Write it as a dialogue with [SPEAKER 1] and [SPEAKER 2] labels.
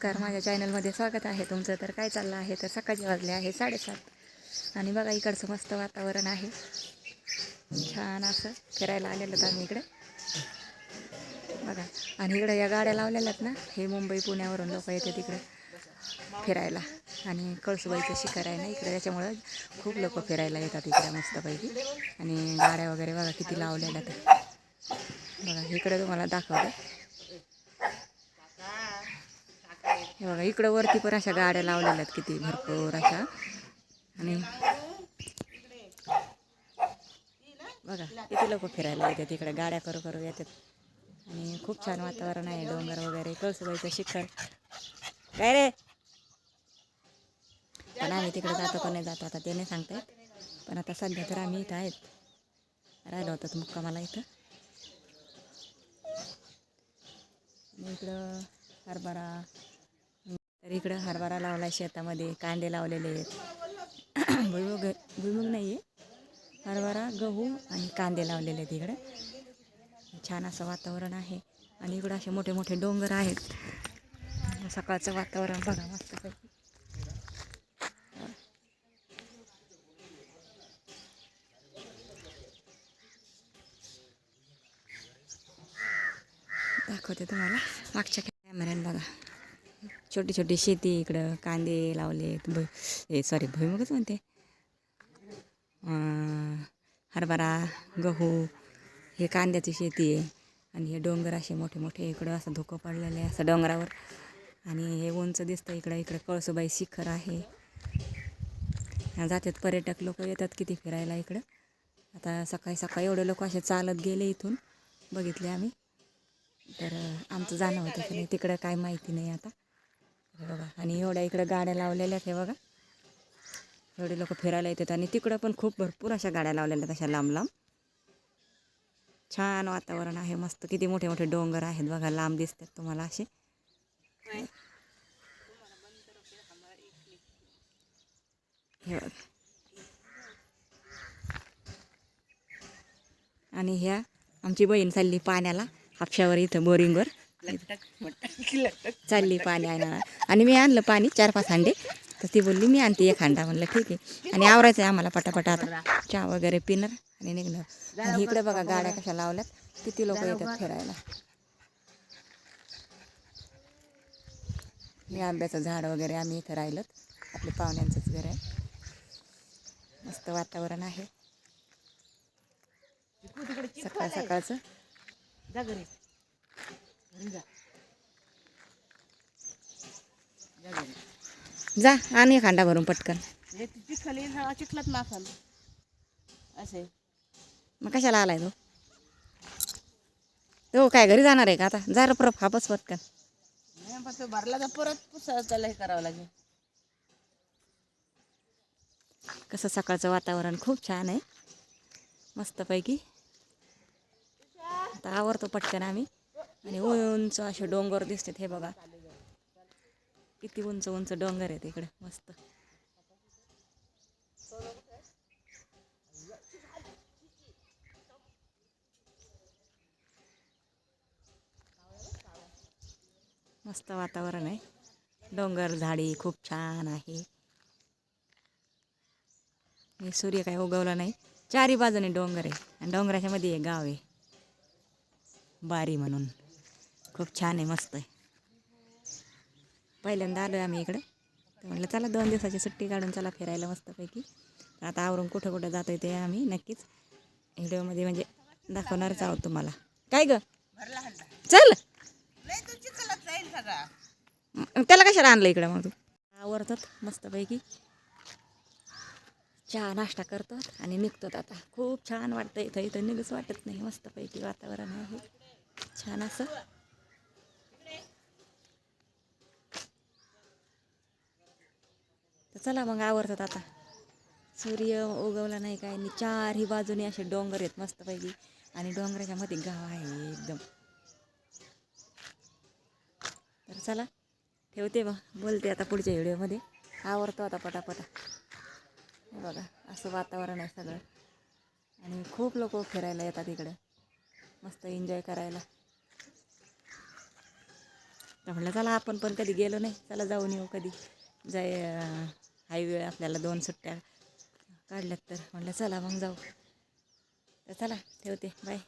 [SPEAKER 1] नमस्कार माझ्या चॅनलमध्ये स्वागत आहे. तुमचं तर काय चाललं आहे? तर सकाळचे वाजले आहे साडेसात. आणि बघा इकडचं मस्त वातावरण आहे. छान असं फिरायला आलेलं तर आम्ही इकडे. बघा आणि इकडे या गाड्या लावलेल्या आहेत ना हे मुंबई पुण्यावरून लोक येतात इकडे फिरायला. आणि कळसुबाईचं शिखर आहे ना इकडे त्याच्यामुळं खूप लोक फिरायला येतात इकडे मस्तपैकी. आणि गाड्या वगैरे बघा किती लावलेल्या आहेत. बघा इकडे तुम्हाला दाखवते. हे बघा इकडं वरती पण अशा गाड्या लावलेल्या आहेत किती भरपूर अशा. आणि बघा किती लोक फिरायला येतात इकडे गाड्या करू करू येतात. आणि खूप छान वातावरण आहे डोंगर वगैरे कळसुबाईचं शिखर. काय रे? पण आम्ही तिकडे जातो कोणी नाही जातो आता ते नाही सांगतायत पण आता सध्या तर आम्ही इथं आहेत. राहिलो होतं मुक्कामाला इथं. इकडं हरभरा तर इकडं हरभरा लावला आहे शेतामध्ये कांदे लावलेले आहेत. भुईमुग भुईमुग नाही आहे हरभरा गहू आणि कांदे लावलेले आहेत इकडं. छान असं वातावरण आहे. आणि इकडं असे मोठे मोठे डोंगर आहेत. सकाळचं वातावरण बघा मस्तपैकी. दाखवते तुम्हाला. मागच्या कॅमेऱ्यानं बघा. छोटी छोटी शेती इकडं कांदे लावलेत भ हे सॉरी भुईमुगच म्हणते. हरभरा गहू हे कांद्याची शेती आहे. आणि हे डोंगर असे मोठे मोठे इकडं असं धुकं पडलेलं आहे असं डोंगरावर. आणि हे उंच दिसतं इकडं इकडं कळसुबाई शिखर आहे. जातात पर्यटक लोक येतात किती फिरायला इकडं. आता सकाळी सकाळी एवढे लोक असे चालत गेले इथून बघितले आम्ही. तर आमचं जाणं होतं की नाही तिकडं काय माहिती नाही आता. हे बघा आणि एवढ्या इकडं गाड्या लावलेल्या आहेत हे बघा. एवढे लोक फिरायला येतात. आणि तिकडं पण खूप भरपूर अशा गाड्या लावलेल्या आहेत अशा लांब लांब. छान वातावरण आहे मस्त. किती मोठे मोठे डोंगर आहेत बघा लांब दिसतात तुम्हाला असे. हे बघा. आणि ह्या आमची बहीण चालली पाण्याला हापशावर इथं बोरिंगवर. चालली पाणी आणायला. आणि मी आणलं पाणी चार पाच हांडे. तर ती बोलली मी आणते एक हांडा. म्हणलं ठीक आहे. आणि आवरायचं आहे आम्हाला पटापटा आता. चहा वगैरे पिणार आणि निघणार. आणि इकडे बघा गाड्या कशा लावल्यात. किती लोक येतात फिरायला. मी आंब्याचं झाड वगैरे आम्ही इथं राहिलं आपल्या पाहुण्यांचंच घर आहे. मस्त वातावरण आहे. सकाळ सकाळचं.
[SPEAKER 2] जा.
[SPEAKER 1] आणि हांडा भरून पटकन.
[SPEAKER 2] चिखल चिखलात मासाल असे.
[SPEAKER 1] मग कशाला आलाय तो? तो काय घरी जाणार आहे का आता? जा रे परत हापस पटकन.
[SPEAKER 2] तो भरला तर परत त्याला हे करावं लागेल.
[SPEAKER 1] कसं सकाळचं वातावरण खूप छान आहे. मस्तपैकी. आता आवरतो पटकन आम्ही. आणि उंच असे डोंगर दिसतात हे बघा. किती उंच उंच डोंगर आहेत इकडे मस्त. मस्त वातावरण आहे. डोंगर झाडी खूप छान आहे. हे सूर्य काय उगवला नाही. चारी बाजूने डोंगर आहे आणि डोंगराच्या मध्ये एक गाव आहे. बारी म्हणून. खूप छान आहे मस्त आहे. पहिल्यांदा आलो आहे आम्ही इकडं. तर म्हटलं चला दोन दिवसाची सुट्टी काढून चला फिरायला मस्तपैकी. तर आता आवरून कुठं कुठं जातो ते आम्ही नक्कीच व्हिडिओमध्ये म्हणजे दाखवणारच आहोत तुम्हाला. काय ग? चल. त्याला कशाला आणलं इकडं मग तू? आवरतात मस्तपैकी. चहा नाश्ता करतात आणि निघतात आता. खूप छान वाटतं इथं. इथं निघच वाटत नाही. मस्तपैकी वातावरण आहे. छान असं. तर चला मग आवरतात आता. सूर्य उगवला नाही काय? नाही चारही बाजूने असे डोंगर आहेत मस्तपैकी. आणि डोंगराच्या मध्ये गाव आहे एकदम. तर चला ठेवते बा बोलते आता पुढच्या व्हिडिओमध्ये. आवडतो आता पटापटा. बघा असं वातावरण आहे सगळं. आणि खूप लोक फिरायला येतात इकडं. मस्त एन्जॉय करायला. तर म्हटलं चला आपण पण कधी गेलो नाही. चला जाऊन येऊ कधी. जाय हाय वेळ आपल्याला दोन सुट्ट्या काढल्यात तर. म्हटलं चला मग जाऊ. तर चला ठेवते. बाय